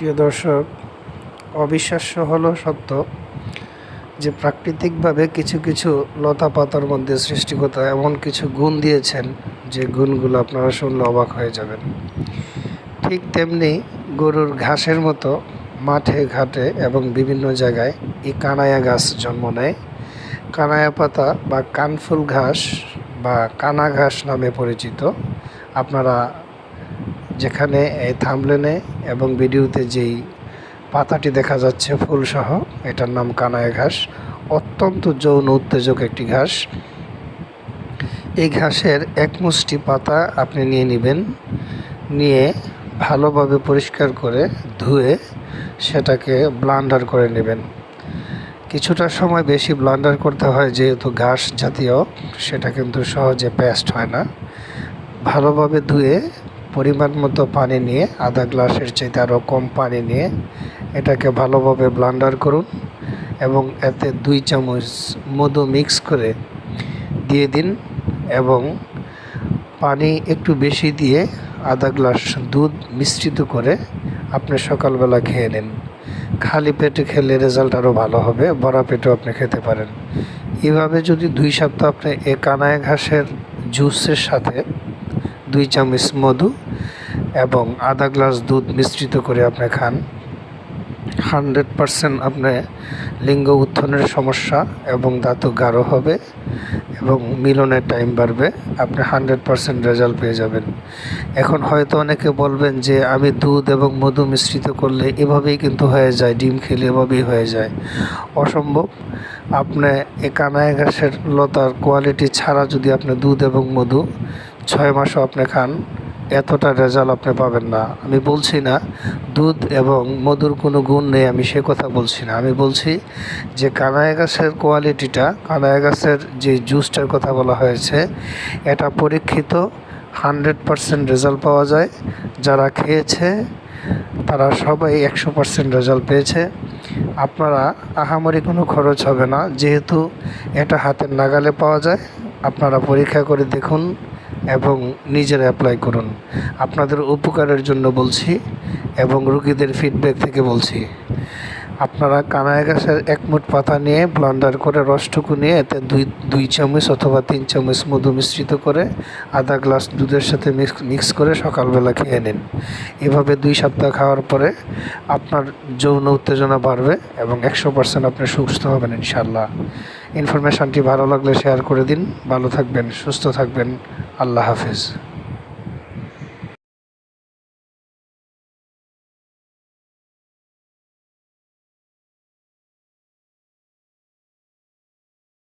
প্রিয় দর্শক, অবিশ্বাস্য হলো সত্য যে প্রাকৃতিকভাবে কিছু কিছু লতা পাতার মধ্যে সৃষ্টিকর্তা এমন কিছু গুণ দিয়েছেন যে গুণগুলো আপনারা শুনলে অবাক হয়ে যাবেন। ঠিক তেমনি গরুর ঘাসের মতো মাঠে, ঘাটে এবং বিভিন্ন জায়গায় এই কানায়া গাছ জন্ম নেয়। কানায়া পাতা বা কানফুল ঘাস বা কানা ঘাস নামে পরিচিত। আপনারা যেখানে এই থামলেনে এবং ভিডিওতে যেই পাতাটি দেখা যাচ্ছে ফুলসহ, এটার নাম কানায় ঘাস, অত্যন্ত যৌন উত্তেজক একটি ঘাস। এই ঘাসের এক মুষ্টি পাতা আপনি নিয়ে নেবেন, নিয়ে ভালোভাবে পরিষ্কার করে ধুয়ে সেটাকে ব্লান্ডার করে নেবেন। কিছুটা সময় বেশি ব্লান্ডার করতে হয় যেহেতু ঘাস জাতীয়, সেটা কিন্তু সহজে পেস্ট হয় না। ভালোভাবে ধুয়ে পরিমাণ মতো পানি নিয়ে, আধা গ্লাসের চাইতে আরও কম পানি নিয়ে এটাকে ভালোভাবে ব্লান্ডার করুন এবং এতে দুই চামচ মধু মিক্স করে দিয়ে দিন এবং পানি একটু বেশি দিয়ে আধা গ্লাস দুধ মিশ্রিত করে আপনি সকালবেলা খেয়ে নিন। খালি পেটে খেলে রেজাল্ট আরও ভালো হবে, বড়া পেটেও আপনি খেতে পারেন। এভাবে যদি দুই সপ্তাহ আপনি এ কানায় ঘাসের জুসের সাথে দুই চামচ মধু এবং আধা গ্লাস দুধ মিশ্রিত করে আপনি খান। হান্ড্রেড পারসেন্ট আপনি লিঙ্গ উত্থানের সমস্যা এবং দাঁতও গাঢ় হবে এবং মিলনের টাইম বাড়বে। আপনি হান্ড্রেড পারসেন্ট রেজাল্ট পেয়ে যাবেন। এখন হয়তো অনেকে বলবেন যে, আমি দুধ এবং মধু মিশ্রিত করলে এভাবেই কিন্তু হয়ে যায়, ডিম খেলে এভাবেই হয়ে যায়। অসম্ভব। আপনি এ কানায় ঘাসের লতার কোয়ালিটি ছাড়া যদি আপনি দুধ এবং মধু ছয় মাসও আপনি খান, এতটা রেজাল্ট আপনি পাবেন না। আমি বলছি না, দুধ এবং মধুর কোনো গুণ নেই, আমি সে কথা বলছি না। আমি বলছি যে কানায় গাছের কোয়ালিটিটা কানায় গাছের যে জুসটার কথা বলা হয়েছে, এটা পরীক্ষিত হান্ড্রেড পারসেন্ট রেজাল্ট পাওয়া যায়। যারা খেয়েছে, তারা সবাই একশো পারসেন্ট রেজাল্ট পেয়েছে। আপনারা আহামরি কোনো খরচ হবে না, যেহেতু এটা হাতের নাগালে পাওয়া যায়। আপনারা পরীক্ষা করে দেখুন এবং নিজের অ্যাপ্লাই করুন। আপনাদের উপকারের জন্য বলছি এবং রুগীদের ফিডব্যাক থেকে বলছি। আপনারা কানায় গাছের এক মুঠ পাতা নিয়ে ব্লান্ডার করে রসটুকু নিয়ে এতে দুই দুই চামচ অথবা তিন চামচ মধু মিশ্রিত করে আধা গ্লাস দুধের সাথে মিক্স মিক্স করে সকালবেলা খেয়ে নিন। এভাবে দুই সপ্তাহ খাওয়ার পরে আপনার যৌন উত্তেজনা বাড়বে এবং একশো পার্সেন্ট আপনি সুস্থ হবেন ইনশাল্লাহ ইনফরমেশানটি ভালো লাগলে শেয়ার করে দিন। ভালো থাকবেন, সুস্থ থাকবেন। আল্লাহ হাফিজ।